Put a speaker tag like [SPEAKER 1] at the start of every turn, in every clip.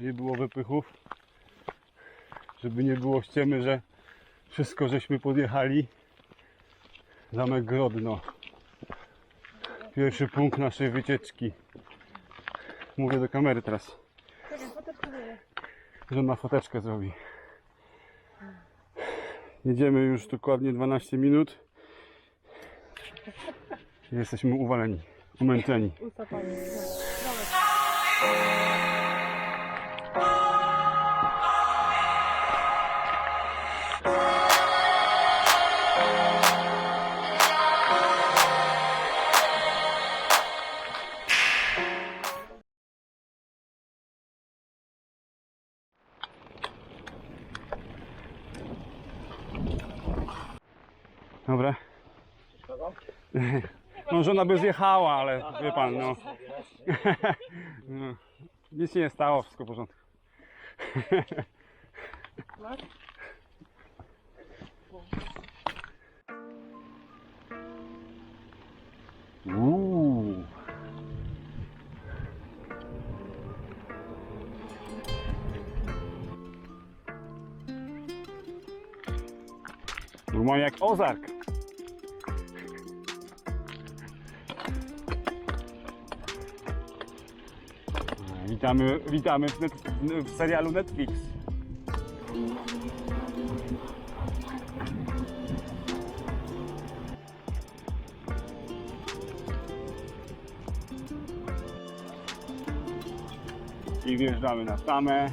[SPEAKER 1] nie było wypychów, żeby nie było ściemy, że wszystko żeśmy podjechali. Zamek Grodno. Pierwszy punkt naszej wycieczki. Mówię do kamery teraz. Żona foteczkę zrobi. Jedziemy już dokładnie 12 minut. Jesteśmy uwaleni, umęczeni. No żona by zjechała, ale wie pan, no. no. Nic się nie stało, wszystko w porządku. Uuu. Normalnie jak Ozark. Witamy, witamy w, net, w serialu Netflix. I wjeżdżamy na tamę.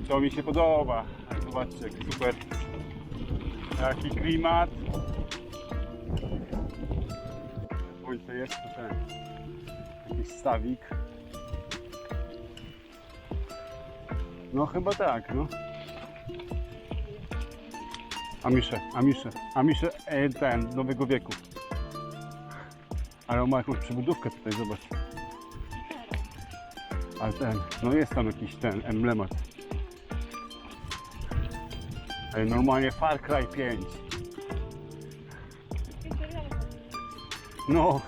[SPEAKER 1] Ale to mi się podoba. Ale Zobaczcie, jaki super. Jaki klimat. Słońce jest, to ten. Jakiś stawik. No chyba tak, no. Amisze, Amisze, Amisze e, ten, nowego wieku. Ale on ma jakąś przybudówkę tutaj, zobacz. Ale ten, no jest tam jakiś ten emblemat. Normalnie Far Cry 5. No,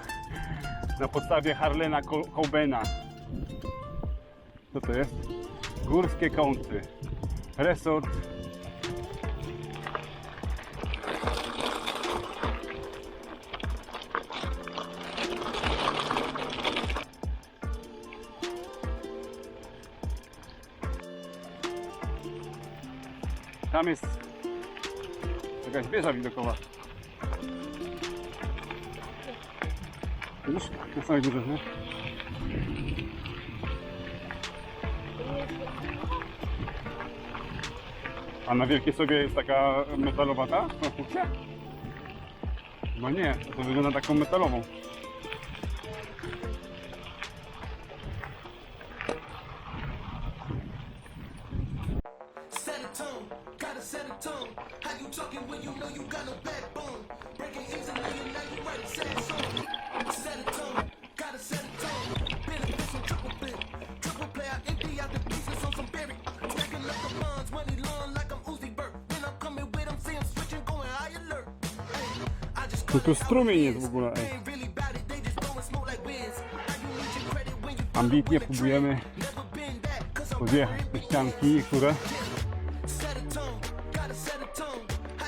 [SPEAKER 1] na podstawie Harlena Co- Cobena. Co to jest? Górskie kąty. Resort Tam jest jakaś wieża widokowa. Widzisz? Na samej górze, nie? A na wielkie sobie jest taka metalowa ta konstrukcja? No nie, to wygląda taką metalową.
[SPEAKER 2] Talking when you know you got no backbone? Breaking easily, and now you writing sad songs. Set a tone, gotta set a tone. Beneficial triple bit, triple play. I empty out the pieces on some berry. Stacking up the funds, money long like I'm Uzi Vert. Then I'm coming with them, see 'em switching, going high alert. I just
[SPEAKER 1] To tu strumień jest w ogóle, ej.
[SPEAKER 2] you you
[SPEAKER 1] ambitnie próbujemy podjechać te ścianki, które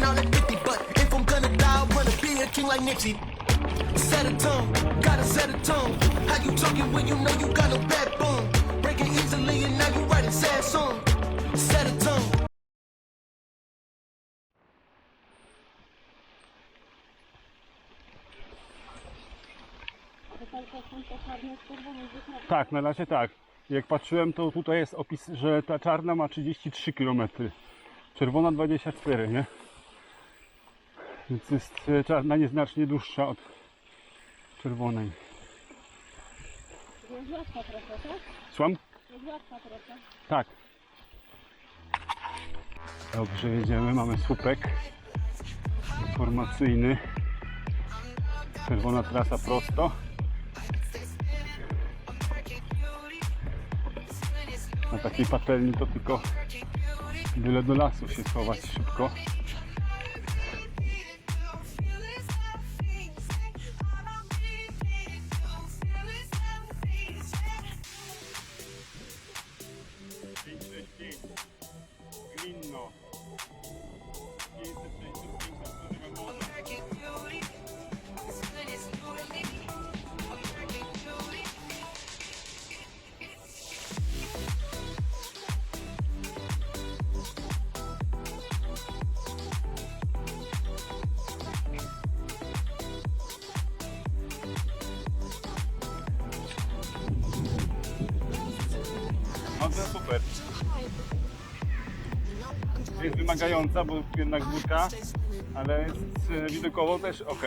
[SPEAKER 2] at 50. But if I'm gonna die, I wanna be a king like Nipsey. Set a tone, gotta set a tone. How you talking when you know you got no backbone? Easily and now you sad songs. Set a tone.
[SPEAKER 1] Tak, na razie tak. Jak patrzyłem, to tutaj jest opis, że ta czarna ma 33 km. Czerwona 24, nie? Więc jest e, czarna nieznacznie dłuższa od czerwonej.
[SPEAKER 3] Jest trochę, tak?
[SPEAKER 1] Słucham?
[SPEAKER 3] Jest trochę.
[SPEAKER 1] Tak. Dobrze, jedziemy. Mamy słupek informacyjny. Czerwona trasa prosto. Na takiej patelni to tylko byle do lasu się schować szybko. No super. Jest wymagająca, bo jednak górka, ale jest, widokowo też ok.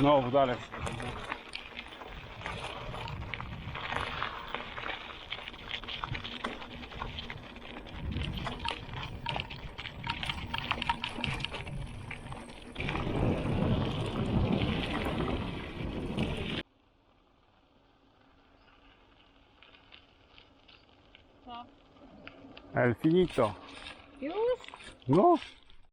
[SPEAKER 1] Znowu dalej. El finito.
[SPEAKER 3] Już?
[SPEAKER 1] No,